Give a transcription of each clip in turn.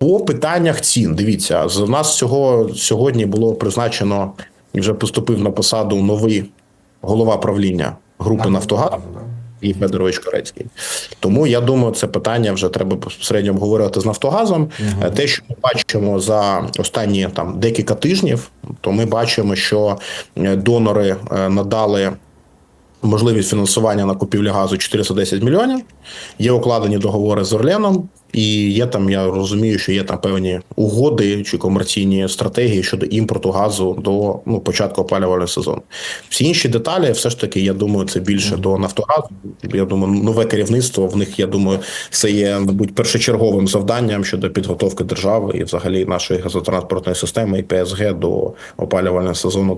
По питаннях цін, дивіться, з нас цього сьогодні було призначено і вже поступив на посаду новий голова правління групи Нафтогаз і Федорович Корецький. Тому я думаю, це питання вже треба безпосередньо обговорювати з Нафтогазом. Е, Те, що ми бачимо за останні там декілька тижнів, то ми бачимо, що е, донори е, надали. Можливість фінансування на купівлю газу 410 мільйонів. Є укладені договори з Орленом, і є там, я розумію, що є там певні угоди чи комерційні стратегії щодо імпорту газу до ну, початку опалювального сезону. Всі інші деталі, все ж таки, я думаю, це більше до Нафтогазу. Я думаю, нове керівництво в них, я думаю, це є, мабуть, першочерговим завданням щодо підготовки держави і взагалі нашої газотранспортної системи і ПСГ до опалювального сезону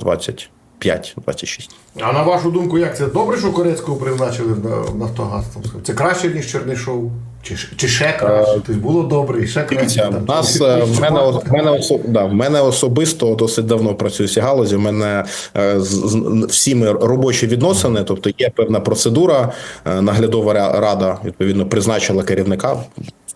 25-26. А на вашу думку, як це добре, що Корецького призначили в Нафтогаз? Це краще, ніж Чернишов? Чи, чи ще краще? Тобто було добре і ще краще. В нас е, в мене в мене да, в мене особисто досить давно працюю в цій галузі. В мене е, з, з всі ми робочі відносини, тобто є певна процедура. е, Наглядова рада відповідно призначила керівника.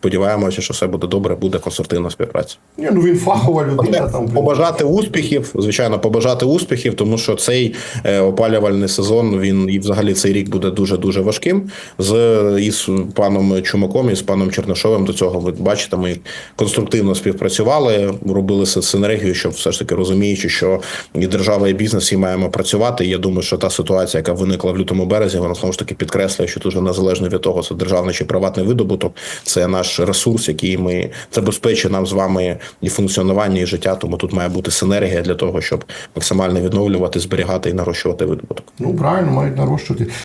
Сподіваємося, що все буде добре, буде конструктивна співпраця. Ні, ну він фахова людина. Там, Побажати успіхів, звичайно, побажати успіхів, тому що цей е, опалювальний сезон він і взагалі цей рік буде дуже дуже важким. З із паном Чумаком і з паном Чернишовим до цього ви бачите, ми конструктивно співпрацювали, робили синергію, щоб все ж таки розуміючи, що і держава, і бізнес і маємо працювати. І Я думаю, що та ситуація, яка виникла в лютому березі, вона знову ж таки підкреслює, що дуже незалежно від того, це державний чи приватний видобуток, це наш ресурс, який ми забезпечує нам з вами і функціонування, і життя. Тому тут має бути синергія для того, щоб максимально відновлювати, зберігати і нарощувати видобуток. Ну, правильно, мають нарощувати.